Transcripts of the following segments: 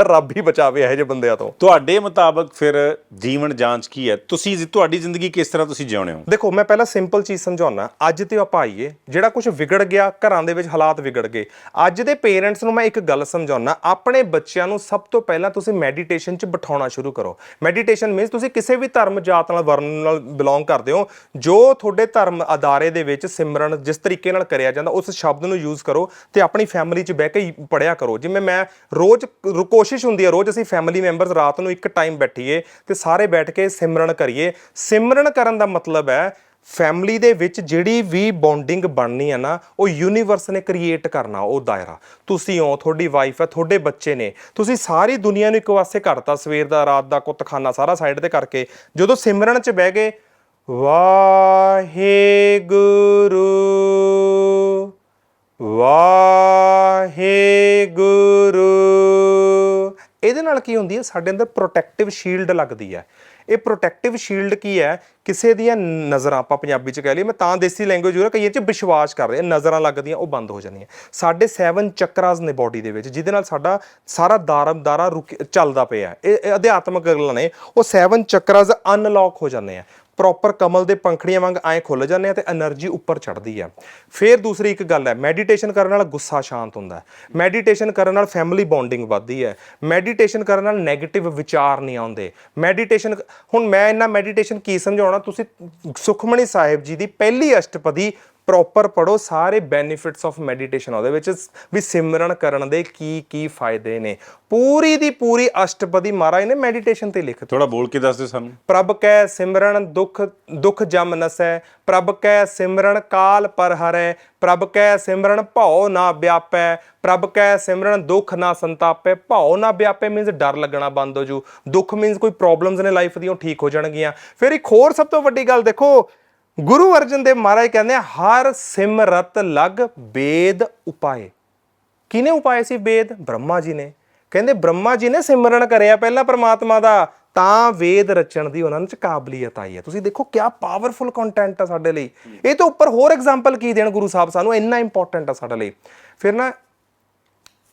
ਰੱਬ ਹੀ ਬਚਾਵੇ ਇਹੋ ਜਿਹੇ ਬੰਦਿਆਂ ਤੋਂ। ਤੁਹਾਡੇ ਮੁਤਾਬਕ ਫਿਰ ਜੀਵਨ ਜਾਂਚ ਕੀ ਹੈ? ਤੁਸੀਂ ਤੁਹਾਡੀ ਜ਼ਿੰਦਗੀ ਕਿਸ ਤਰ੍ਹਾਂ ਤੁਸੀਂ ਜਿਉਣੇ ਹੋ? ਦੇਖੋ ਮੈਂ ਪਹਿਲਾਂ ਸਿੰਪਲ ਚੀਜ਼ ਸਮਝਾਉਣਾ ਅੱਜ ਤੇ ਆਪਾਂ ਆਈਏ ਜਿਹੜਾ ਕੁਝ ਵਿਗੜ ਗਿਆ ਘਰਾਂ ਦੇ ਵਿੱਚ ਹਾਲਾਤ ਵਿਗੜ ਗਏ। ਅੱਜ ਦੇ ਪੇਰੈਂਟਸ ਨੂੰ ਮੈਂ ਇੱਕ ਗੱਲ ਸਮਝਾਉਣਾ ਆਪਣੇ ਬੱਚਿਆਂ ਨੂੰ ਸਭ ਤੋਂ ਪਹਿਲਾਂ ਤੁਸੀਂ ਮੈਡੀਟੇਸ਼ਨ 'ਚ ਬਿਠਾਉਣਾ ਸ਼ੁਰੂ ਕਰੋ। ਮੈਡੀਟੇਸ਼ਨ ਮੀਨਸ ਤੁਸੀਂ ਕਿਸੇ ਵੀ ਧਰਮ ਜਾਤ ਨਾਲ ਵਰਨ ਨਾਲ ਬਿਲੋਂਗ ਕਰਦੇ ਹੋ। ਜੋ ਤੁਹਾਡੇ ਧਰਮ ਅਦਾਰੇ ਦੇ ਵਿੱਚ ਸਿਮਰਨ ਜਿਸ ਤਰੀਕੇ ਨਾਲ ਕਰਿਆ ਜਾਂਦਾ ਉਸ ਸ਼ਬਦ ਨੂੰ ਯੂਜ਼ ਕਰੋ ਤੇ ਆਪਣੀ ਫੈਮਿਲੀ 'ਚ ਬਹਿ ਕੇ ਪੜਿਆ ਕਰੋ। ਜਿਵੇਂ ਮੈਂ ਰੋਜ਼ ਕ- ਕੋਸ਼ਿਸ਼ ਹੁੰਦੀ ਹੈ, ਰੋਜ਼ ਅਸੀਂ ਫੈਮਿਲੀ ਮੈਂਬਰਸ ਰਾਤ ਨੂੰ ਇੱਕ ਟਾਈਮ ਬੈਠੀਏ ਤੇ ਸਾਰੇ ਬੈਠ ਕੇ ਸਿਮਰਨ ਕਰੀਏ। ਸਿਮਰਨ ਕਰਨ ਦਾ ਮਤਲਬ ਹੈ ਫੈਮਿਲੀ ਦੇ ਵਿੱਚ ਜਿਹੜੀ ਵੀ ਬੌਂਡਿੰਗ ਬਣਨੀ ਹੈ ਨਾ, ਉਹ ਯੂਨੀਵਰਸ ਨੇ ਕ੍ਰੀਏਟ ਕਰਨਾ, ਉਹ ਦਾਇਰਾ। ਤੁਸੀਂ ਹੋ, ਤੁਹਾਡੀ ਵਾਈਫ ਹੈ, ਤੁਹਾਡੇ ਬੱਚੇ ਨੇ, ਤੁਸੀਂ ਸਾਰੀ ਦੁਨੀਆ ਨੂੰ ਇੱਕ ਵਾਸਤੇ ਕਰਤਾ ਸਵੇਰ ਦਾ, ਰਾਤ ਦਾ, ਕੁੱਤਖਾਨਾ ਸਾਰਾ ਸਾਈਡ ਤੇ ਕਰਕੇ, ਜਦੋਂ ਸਿਮਰਨ 'ਚ ਬਹਿ ਗਏ, ਵਾਹਿਗੁਰੂ ਵਾਹਿਗੁਰੂ। ਇਹਦੇ ਨਾਲ ਕੀ ਹੁੰਦੀ ਹੈ? ਸਾਡੇ ਅੰਦਰ ਪ੍ਰੋਟੈਕਟਿਵ ਸ਼ੀਲਡ ਲੱਗਦੀ ਹੈ। ਇਹ ਪ੍ਰੋਟੈਕਟਿਵ ਸ਼ੀਲਡ ਕੀ ਹੈ? ਕਿਸੇ ਦੀਆਂ ਨਜ਼ਰਾਂ, ਆਪਾਂ ਪੰਜਾਬੀ ਚ ਕਹਿ ਲਈਏ, ਮੈਂ ਤਾਂ ਦੇਸੀ ਲੈਂਗੁਏਜ ਯੂਜ਼ ਕਈਆਂ ਚ ਵਿਸ਼ਵਾਸ ਕਰਦੇ ਆ ਨਜ਼ਰਾਂ ਲੱਗਦੀਆਂ, ਉਹ ਬੰਦ ਹੋ ਜਾਂਦੀਆਂ। ਸਾਡੇ 7 ਚੱਕਰਾਸ ਨੇ ਬਾਡੀ ਦੇ ਵਿੱਚ, ਜਿਹਦੇ ਨਾਲ ਸਾਡਾ ਸਾਰਾ ਦਾਰਮਦਾਰਾ ਰੁਕ ਚੱਲਦਾ ਪਿਆ। ਇਹ ਇਹ ਅਧਿਆਤਮਕ ਗੱਲਾਂ ਨੇ, ਉਹ 7 ਚੱਕਰਾਸ ਅਨਲੌਕ ਹੋ ਜਾਂਦੇ ਆ। ਪ੍ਰੋਪਰ ਕਮਲ ਦੇ ਪੰਖੜੀਆਂ ਵਾਂਗ ਐ ਖੁੱਲ ਜਾਂਦੇ ਆ ਤੇ એનર્ਜੀ ਉੱਪਰ ਚੜਦੀ ਆ। ਫਿਰ ਦੂਸਰੀ ਇੱਕ ਗੱਲ ਹੈ ਮੈਡੀਟੇਸ਼ਨ ਕਰਨ ਨਾਲ ਗੁੱਸਾ ਸ਼ਾਂਤ ਹੁੰਦਾ ਹੈ। ਮੈਡੀਟੇਸ਼ਨ ਕਰਨ ਨਾਲ ਫੈਮਿਲੀ ਬੌਂਡਿੰਗ ਵੱਧਦੀ ਹੈ। ਮੈਡੀਟੇਸ਼ਨ ਕਰਨ ਨਾਲ ਨੈਗੇਟਿਵ ਵਿਚਾਰ ਨਹੀਂ ਆਉਂਦੇ। ਮੈਡੀਟੇਸ਼ਨ ਹੁਣ ਮੈਂ ਇਹਨਾਂ ਮੈਡੀਟੇਸ਼ਨ ਕੀ ਸਮਝਾਉਣਾ? ਤੁਸੀਂ ਸੁਖਮਣੀ ਸਾਹਿਬ ਜੀ ਦੀ ਪਹਿਲੀ ਅਸ਼ਟਪਦੀ ਪ੍ਰੋਪਰ ਪੜੋ ਸਾਰੇ ਬੈਨੀਫਿਟਸ ਆਫ ਮੈਡੀਟੇਸ਼ਨ ਉਹਦੇ ਵਿੱਚ। ਵੀ ਸਿਮਰਨ ਕਰਨ ਦੇ ਕੀ ਕੀ ਫਾਇਦੇ ਨੇ। ਪੂਰੀ ਦੀ ਪੂਰੀ ਅਸ਼ਟਪਦੀ ਮਹਾਰਾਜ ਨੇ ਮੈਡੀਟੇਸ਼ਨ ਤੇ ਲਿਖ ਥੋੜਾ ਬੋਲ ਕੇ ਦੱਸ ਦਿਓ ਸਾਨੂੰ। ਪ੍ਰਭ ਕੈ ਸਿਮਰਨ ਦੁਖ ਦੁਖ ਜਮ ਨਸੈ ਪ੍ਰਭ ਕੈ ਸਿਮਰਨ ਕਾਲ ਪਰ ਹਰੈ ਪ੍ਰਭ ਕੈ ਸਿਮਰਨ ਭਉ ਨਾ ਵਿਆਪੈ ਪ੍ਰਭ ਕੈ ਸਿਮਰਨ ਦੁਖ ਨਾ ਸੰਤਾਪੈ ਭਉ ਨਾ ਵਿਆਪੈ ਮੀਨਸ ਡਰ ਲੱਗਣਾ ਬੰਦ ਹੋ ਜੂ। ਦੁੱਖ ਮੀਨਸ ਕੋਈ ਪ੍ਰੋਬਲਮਸ ਨੇ ਲਾਈਫ ਦੀਆਂ ਉਹ ਠੀਕ ਹੋ ਜਾਣਗੀਆਂ। ਫਿਰ ਇੱਕ ਹੋਰ ਸਭ ਤੋਂ ਵੱਡੀ ਗੱਲ ਦੇਖੋ ਗੁਰੂ ਅਰਜਨ ਦੇਵ ਮਹਾਰਾਜ ਕਹਿੰਦੇ ਹਰ ਸਿਮਰਤ ਲਗ ਬੇਦ ਉਪਾਏ। ਕਿਨੇ ਉਪਾਏ ਸੀ ਬੇਦ? ਬ੍ਰਹਮਾ ਜੀ ਨੇ। ਕਹਿੰਦੇ ਬ੍ਰਹਮਾ ਜੀ ਨੇ ਸਿਮਰਨ ਕਰਿਆ ਪਹਿਲਾਂ ਪਰਮਾਤਮਾ ਦਾ, ਤਾਂ ਵੇਦ ਰਚਣ ਦੀ ਉਹਨਾਂ ਵਿੱਚ ਕਾਬਲੀਅਤ ਆਈ ਹੈ। ਤੁਸੀਂ ਦੇਖੋ ਕਿਆ ਪਾਵਰਫੁਲ ਕੰਟੈਂਟ ਆ ਸਾਡੇ ਲਈ। ਇਹ ਤੋਂ ਉੱਪਰ ਹੋਰ ਐਗਜ਼ਾਮਪਲ ਕੀ ਦੇਣ ਗੁਰੂ ਸਾਹਿਬ ਸਾਨੂੰ? ਇੰਨਾ ਇੰਪੋਰਟੈਂਟ ਆ ਸਾਡੇ ਲਈ। ਫਿਰ ਨਾ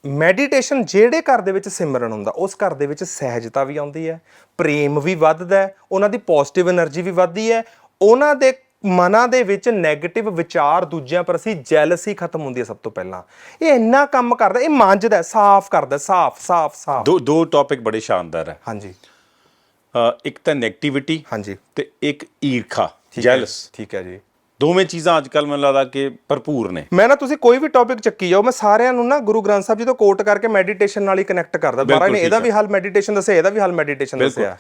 ਮੈਡੀਟੇਸ਼ਨ ਜਿਹੜੇ ਘਰ ਦੇ ਵਿੱਚ ਸਿਮਰਨ ਹੁੰਦਾ, ਉਸ ਘਰ ਦੇ ਵਿੱਚ ਸਹਿਜਤਾ ਵੀ ਆਉਂਦੀ ਹੈ, ਪ੍ਰੇਮ ਵੀ ਵੱਧਦਾ ਉਹਨਾਂ ਦੀ ਪੋਜ਼ਿਟਿਵ એનર્ਜੀ ਵੀ ਵੱਧਦੀ ਹੈ, ਉਹਨਾਂ ਦੇ ਮਨਾਂ ਦੇ ਵਿੱਚ 네ਗੇਟਿਵ ਵਿਚਾਰ ਦੂਜਿਆਂ ਪਰ ਅਸੀਂ ਜੈਲਸੀ ਖਤਮ ਹੁੰਦੀ ਹੈ ਸਭ ਤੋਂ ਪਹਿਲਾਂ। ਇਹ ਇੰਨਾ ਕੰਮ ਕਰਦਾ ਇਹ ਮਾਂਜਦਾ ਸਾਫ਼ ਕਰਦਾ ਸਾਫ਼ ਸਾਫ਼ ਸਾਫ਼। ਦੋ ਦੋ ਟੌਪਿਕ ਬੜੇ ਸ਼ਾਨਦਾਰ ਹੈ। ਹਾਂਜੀ। ਇੱਕ ਤਾਂ 네ਗੇਟਿਵਿਟੀ ਹਾਂਜੀ। ਤੇ ਇੱਕ ਈਰਖਾ ਜੈਲਸ ਠੀਕ ਹੈ ਜੀ। ਦੋਵੇਂ ਚੀਜ਼ਾਂ ਅੱਜ ਕੱਲ ਮੈਨੂੰ ਲੱਗਦਾ ਕਿ ਭਰਪੂਰ ਨੇ। ਮੈਂ ਨਾ ਤੁਸੀਂ ਕੋਈ ਵੀ ਟੌਪਿਕ ਚੱਕੀ ਜਾਓ ਮੈਂ ਸਾਰਿਆਂ ਨੂੰ ਨਾ ਗੁਰੂ ਗ੍ਰੰਥ ਸਾਹਿਬ ਜੀ ਤੋਂ ਕੋਟ ਕਰਕੇ ਮੈਡੀਟੇਸ਼ਨ ਨਾਲ ਹੀ ਕਨੈਕਟ ਕਰਦਾ। ਮਹਾਰਾਜ ਨੇ ਇਹਦਾ ਵੀ ਹੱਲ ਮੈਡੀਟੇਸ਼ਨ ਦੱਸਿਆ ਇਹਦਾ ਵੀ ਹੱਲ ਮੈਡੀਟੇਸ਼ਨ ਦੱਸਿਆ।